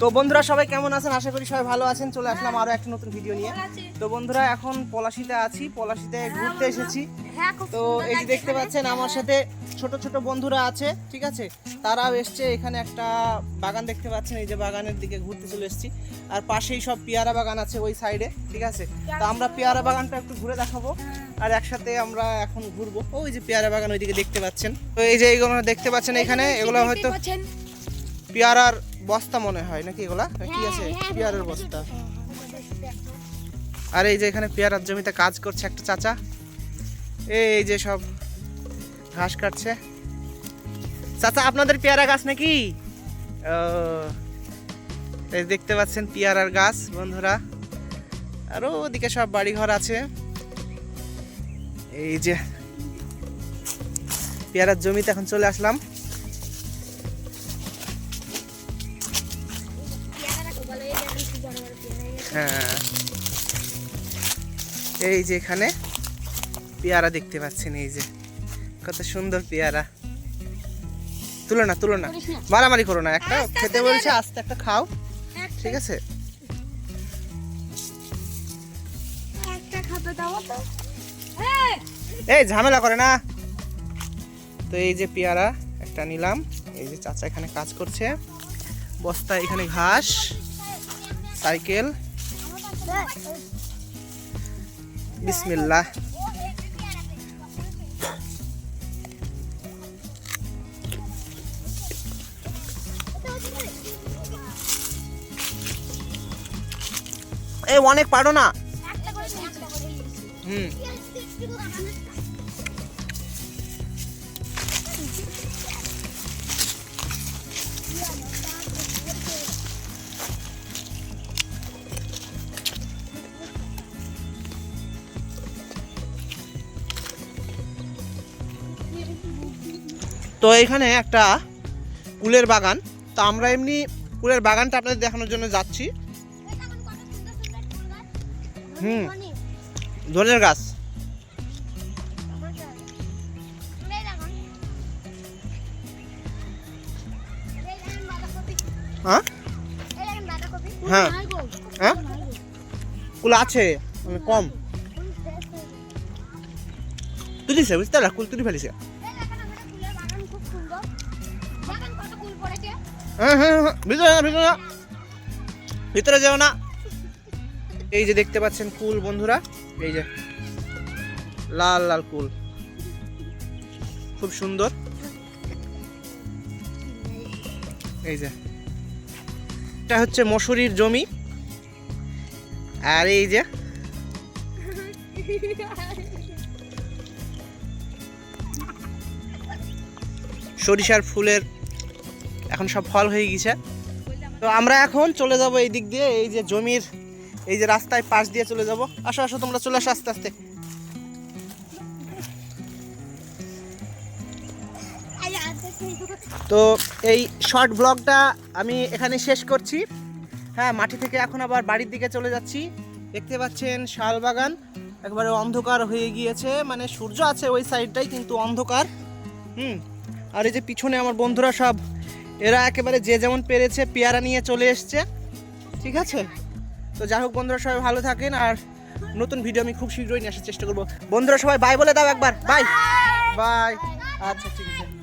তো বন্ধুরা সবাই কেমন আছেন? আশা করি সবাই ভালো আছেন। চলে আসলাম আরও একটা নতুন ভিডিও নিয়ে। তো বন্ধুরা, এখন পলাশিতে আছি। পলাশিতে ঘুরতে এসেছি। তো এই যে দেখতে পাচ্ছেন, আমার সাথে ছোট ছোট বন্ধুরা আছে, ঠিক আছে? তারাও এসছে। এখানে একটা বাগান দেখতে পাচ্ছেন। এই যে বাগানের দিকে ঘুরতে চলে এসেছি। আর পাশেই সব পেয়ারা বাগান আছে ওই সাইডে ঠিক আছে? তো আমরা পেয়ারা বাগানটা একটু ঘুরে দেখাবো। আর একসাথে আমরা এখন ঘুরবো। ওই যে পেয়ারা বাগান ওইদিকে দেখতে পাচ্ছেন। তো এই যে এইগুলো দেখতে পাচ্ছেন এখানে। এগুলো হয়তো পেয়ারার বস্তা মনে হয় নাকি এগুলা? কি আছে? পেয়ারার বস্তা। আর এই যে এখানে পেয়ারার জমিতে কাজ করছে একটা চাচা। এই যে সব ঘাস কাটছে। চাচা আপনাদের পেয়ারা গাছ নাকি? ও, দেখতে পাচ্ছেন পেয়ারার গাছ বন্ধুরা। আরও ওদিকে সব বাড়িঘর আছে। এই যে পেয়ারার জমিতে এখন চলে আসলাম। হ্যাঁ। এই যে এখানে পেয়ারা দেখতে পাচ্ছেন এই যে। কত সুন্দর পেয়ারা। তুলো না তুলো না। মারামারি করো না। একটা খেতে বলছে আস্তে। একটা খাও। ঠিক আছে? এই ঝামেলা করে না। তো এই যে পেয়ারা একটা নিলাম। এই যে চাচা এখানে কাজ করছে। বস্তা এখানে ঘাস। সাইকেল। বিসমিল্লাহ। এই অনেক পারো না। হুম। তো এখানে একটা কুলের বাগান। তো আমরা এমনি কুলের বাগানটা আপনাদের দেখানোর জন্য যাচ্ছি। হুম। ধনের গাছ। হ্যাঁ? হ্যাঁ। হ্যাঁ? কুল আছে মানে কম। তুলিছে বুঝতে পারলা কুল তুলি ফেলিছে ভিতরে যেও না। এই যে দেখতে পাচ্ছেন কুল বন্ধুরা। এই যে লাল লাল কুল। খুব সুন্দর। এই যে এটা হচ্ছে মসুরির জমি। আর এই যে সরিষার ফুলের এখন সব ফল হয়ে গেছে। তো আমরা এখন চলে যাব এই দিক দিয়ে, এই যে জমির, এই যে রাস্তায় পাশ দিয়ে চলে যাব। আসো আসো, তোমরা চলে আসো আস্তে আস্তে। তো এই শর্ট ব্লগটা আমি এখানে শেষ করছি। হ্যাঁ মাটি থেকে এখন আবার বাড়ির দিকে চলে যাচ্ছি। দেখতে পাচ্ছেন শাল বাগান। একবারে অন্ধকার হয়ে গিয়েছে। মানে সূর্য আছে ওই সাইডটাই কিন্তু অন্ধকার। হুম। আর এই যে পিছনে আমার বন্ধুরা সব এরা একেবারে যে যেমন পেরেছে পেয়ারা নিয়ে চলে এসছে। ঠিক আছে? তো যাই হোক বন্ধুরা সবাই ভালো থাকেন আর নতুন ভিডিও আমি খুব শীঘ্রই নিয়ে আসার চেষ্টা করব। বন্ধুরা সবাই বাই বলে দাও একবার। বাই বাই আচ্ছা ঠিক আছে।